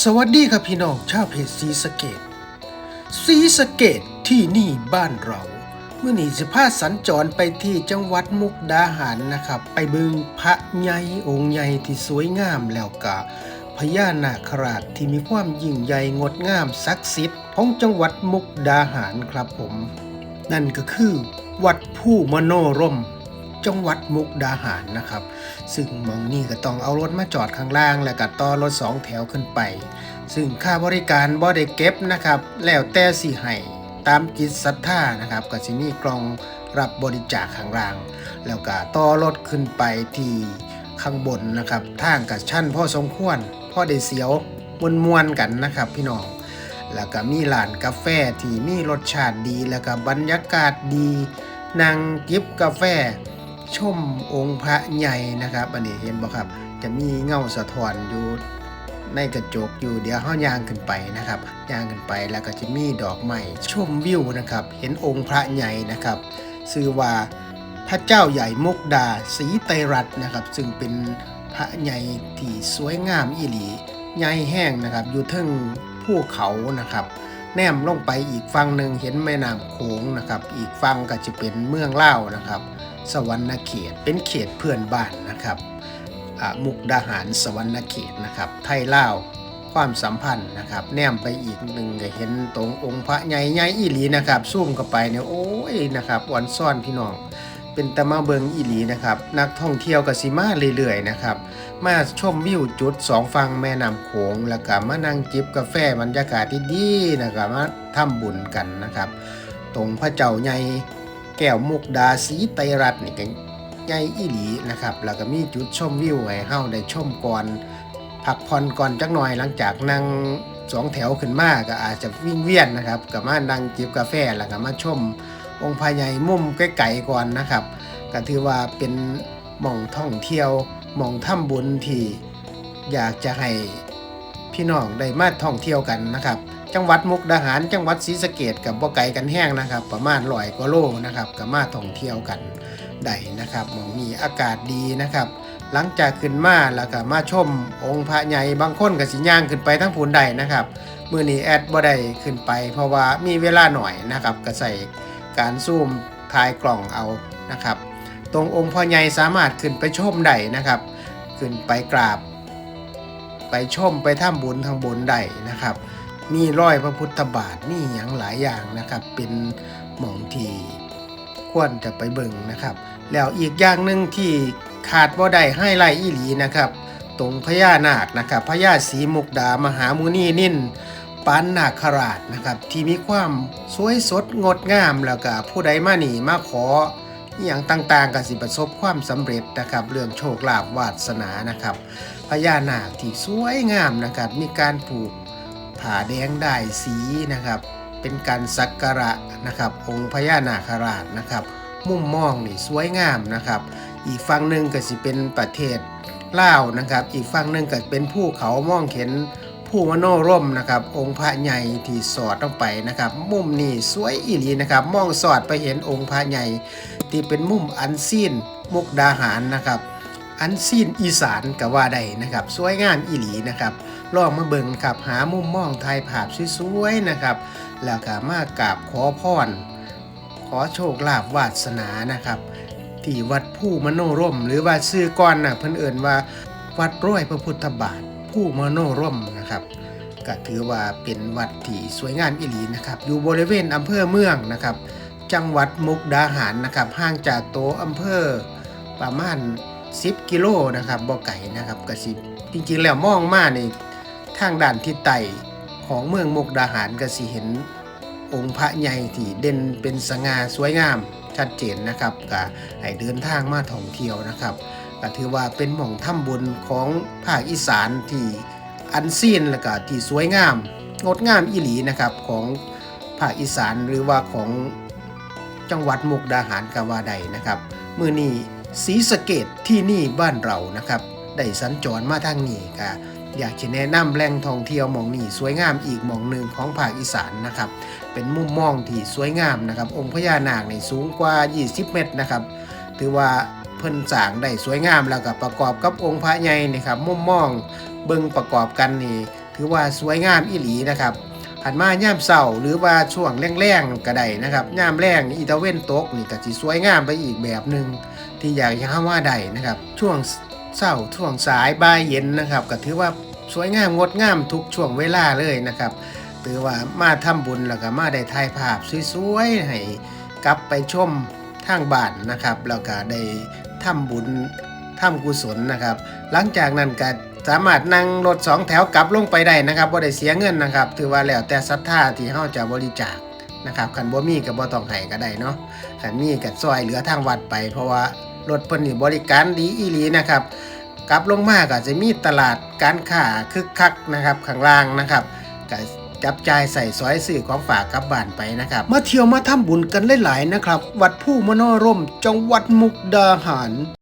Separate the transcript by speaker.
Speaker 1: สวัสดีครับพี่น้องชาวเพจสีสะเกตสีสะเกตที่นี่บ้านเรา เมื่อนี้สิพาสัญจรไปที่จังหวัดมุกดาหารนะครับ ไปบึงพระใหญ่องค์ใหญ่ที่สวยงามแล้วก็พญานาคราชที่มีความยิ่งใหญ่งดงามศักดิ์สิทธิ์ของจังหวัดมุกดาหารครับผม นั่นก็คือ วัดผู้มโนรม จังหวัดมุกดาหารนะครับ ซึ่งมองนี่ก็ต้องเอารถมาจอดข้างล่าง แล้วก็ต่อรถสองแถวขึ้นไป ซึ่งค่าบริการบ่ได้เก็บนะครับ แล้วแต่สิให้ตามจิตศรัทธานะครับก็สิมีกล่องรับบริจาคข้างล่าง แล้วก็ต่อรถขึ้นไปที่ข้างบนนะครับทางกับชั้นพ่อสมควรพ่อได้เสียวมวนๆกันนะครับ พี่น้องแล้วก็มีร้านกาแฟที่มีรสชาติดีแล้วก็บรรยากาศดีนั่งจิบกาแฟ ชมองค์พระใหญ่นะครับ อันนี้เห็นบ่ครับ จะมีเงาสะท้อนอยู่ในกระจกอยู่เดี๋ยวเฮาย่างขึ้นไปนะครับย่างขึ้นไปแล้วก็จะมีดอกไม้ชมวิวนะครับ เห็นองค์พระใหญ่นะครับชื่อว่าพระเจ้าใหญ่มุกดาศรีไตรรัตน์นะครับ ซึ่งเป็นพระใหญ่ที่สวยงามอีหลีใหญ่แห้งนะครับ อยู่เทึงภูเขานะครับ แนมลงไปอีกฝั่งหนึ่งเห็นแม่น้ำโขงนะครับ อีกฝั่งก็จะเป็นเมืองเล่านะครับ สวรรณเขตเป็นเขตเพื่อนบ้านนะครับอ่ามุกดาหารสวรรณเขตนะครับ ไทยเล่าความสัมพันธ์นะครับ แนมไปอีกหนึ่งก็เห็นตรงองค์พระใหญ่ใหญ่อีหลีนะครับซุ่มเข้าไปเนี่ยโอ้ยนะครับวันซ่อนพี่น้อง เป็นตะมาเบิงอีหลีนะครับ นักท่องเที่ยวก็สิมาเรื่อยๆนะครับ มาชมวิวจุดสองฝั่งแม่น้ำโขงแล้วก็มานั่งจิบกาแฟบรรยากาศดีๆนะครับมาทำบุญกันนะครับ ตรงพระเจ้าใหญ่แก้วมุกดาสีไตรัตน์นี่ก็ใหญ่อีหลีนะครับ แล้วก็มีจุดชมวิวให้เฮาได้ชมก่อนพักผ่อนก่อนจักหน่อยหลังจากนั่งสองแถวขึ้นมาก็อาจจะวิ่งเวียนนะครับก็มานั่งจิบกาแฟแล้วก็มาชม องค์พระใหญ่มุมใกล้ๆก่อนนะครับก็ถือว่าเป็นหม่องท่องเที่ยวหม่องถ้ำบุญที่อยากจะให้พี่น้องได้มาท่องเที่ยวกันนะครับ จังหวัดมุกดาหาร จังหวัดศรีสะเกดกับบ่ไกลกันแห้งนะครับ ประมาณร้อยกว่าโลนะครับกับมาท่องเที่ยวกันได้นะครับหมองมีอากาศดีนะครับ หลังจากขึ้นมาแล้วก็มาชมองค์พระใหญ่บางคนก็สิย่างขึ้นไปทั้งพูนใดนะครับ มือนี้แอดบ่ได้ขึ้นไป เพราะว่ามีเวลาหน่อยนะครับก็ใส่ การซูมถ่ายกล่องเอานะครับ ตรงองค์พ่อใหญ่สามารถขึ้นไปชมได้นะครับ ขึ้นไปกราบ ไปชมไปท่ำบุญทางบนได้นะครับ มีร้อยพระพุทธบาทมีอย่างหลายอย่างนะครับ เป็นหม่องที่ควรจะไปเบิ่งนะครับ แล้วอีกอย่างหนึ่งที่ขาดบ่ได้ให้ไล่อีหลีนะครับ ตรงพญานาคนะครับพญาศรีมุกดามหามุนีนิ่น ปานนาคราชนะครับ ที่มีความสวยสดงดงามแล้วก็ผู้ใดมาหนีมาขออย่างต่างๆก็สิประสบความสำเร็จนะครับ เรื่องโชคลาภวาสนานะครับพญานาคที่สวยงามนะครับ มีการผูกผ่าแดงได้สีนะครับ เป็นการสักการะนะครับ องค์พญานาคราชนะครับ มุมมองนี่สวยงามนะครับ อีกฝั่งหนึ่งก็สิเป็นประเทศลาวนะครับ อีกฝั่งหนึ่งก็เป็นภูเขามองเห็น ผู้มโนร่มนะครับ องค์พระใหญ่ที่สอดลงไปนะครับ มุมนี่สวยอีหลีนะครับ มองสอดไปเห็นองค์พระใหญ่ที่เป็นมุมอันซีนมุกดาหารนะครับ อันซีนอีสานก็ว่าได้นะครับ สวยงามอีหลีนะครับลองมาเบิ่งครับหามุมมองถ่ายภาพสวยๆนะครับ แล้วก็มากราบขอพรขอโชคลาภวาสนานะครับ ที่วัดผู้มโนร่ม หรือว่าซื้อก่อนนะเพิ่นเอิ่นว่าวัดร้อยพระพุทธบาท ผู้มโนร่มนะครับก็ถือว่าเป็นวัดที่สวยงามอีหลีนะครับ อยู่บริเวณอำเภอเมืองนะครับ จังหวัดมุกดาหารนะครับห่างจากโตอำเภอประมาณ 10 กิโลนะครับบ่อไก่นะครับกสิบจริงๆแล้วมองมาในทางด้านทิศใต้ของเมืองมุกดาหารก็สิเห็นองค์พระใหญ่ที่เด่นเป็นสง่าสวยงามชัดเจนนะครับก็ให้เดินทางมาท่องเที่ยวนะครับ ก็ถือว่าเป็นหม่องถ้ำบุญของภาคอีสานที่อันซีนแล้วก็ที่สวยงาม งดงามอีหลีนะครับของภาคอีสานหรือว่าของจังหวัดมุกดาหารกาวาใดนะครับมือนี้สีสะเกตที่นี่บ้านเรานะครับได้สัญจรมาทางนี้ก็อยากจะแนะนำแหล่งท่องเที่ยวหมองนี้สวยงามอีกหมองหนึ่งของภาคอีสานนะครับ เป็นมุมมองที่สวยงามนะครับ องค์พญานาคในสูงกว่า 20 เมตรนะครับ ถือว่า เพิ่นสร้างได้สวยงามแล้วก็ประกอบกับองค์พระใหญ่นะครับมุมมองเบิ่งประกอบกันนี่ถือว่าสวยงามอีหลีนะครับหันมาย่ามเศร้าหรือว่าช่วงแรงๆก็ได้นะครับย่ามแรงอีตาเว้นตกนี่ก็สิสวยงามไปอีกแบบหนึ่งที่อยากจะห้ว่าได้นะครับ ช่วงเศร้าช่วงสายบ่ายเย็นนะครับก็ถือว่าสวยงามงดงามทุกช่วงเวลาเลยนะครับถือว่ามาทำบุญแล้วก็มาได้ถ่ายภาพสวยๆให้กลับไปชมทางบ้านนะครับแล้วก็ได้ ทำบุญทำกุศลนะครับ หลังจากนั้นก็สามารถนั่งรถสองแถวกลับลงไปได้นะครับบ่ได้เสียเงินนะครับ ถือว่าแล้วแต่ศรัทธาที่เฮาจะบริจาคนะครับคันบ่มีก็บ่ต้องให้ก็ได้เนาะคันมีก็ซอยเหลือทางวัดไป เพราะว่ารถเพิ่นนี่บริการดีอีหลีนะครับกลับลงมาก็จะมีตลาดการค้าคึกคักนะครับข้างล่างนะครับก็ จับจ่ายใส่สอยสื่อของฝากกลับบ้านไปนะครับ มาเที่ยวมาทำบุญกันหลายๆนะครับ วัดผู้มโนรมจังหวัดมุกดาหาร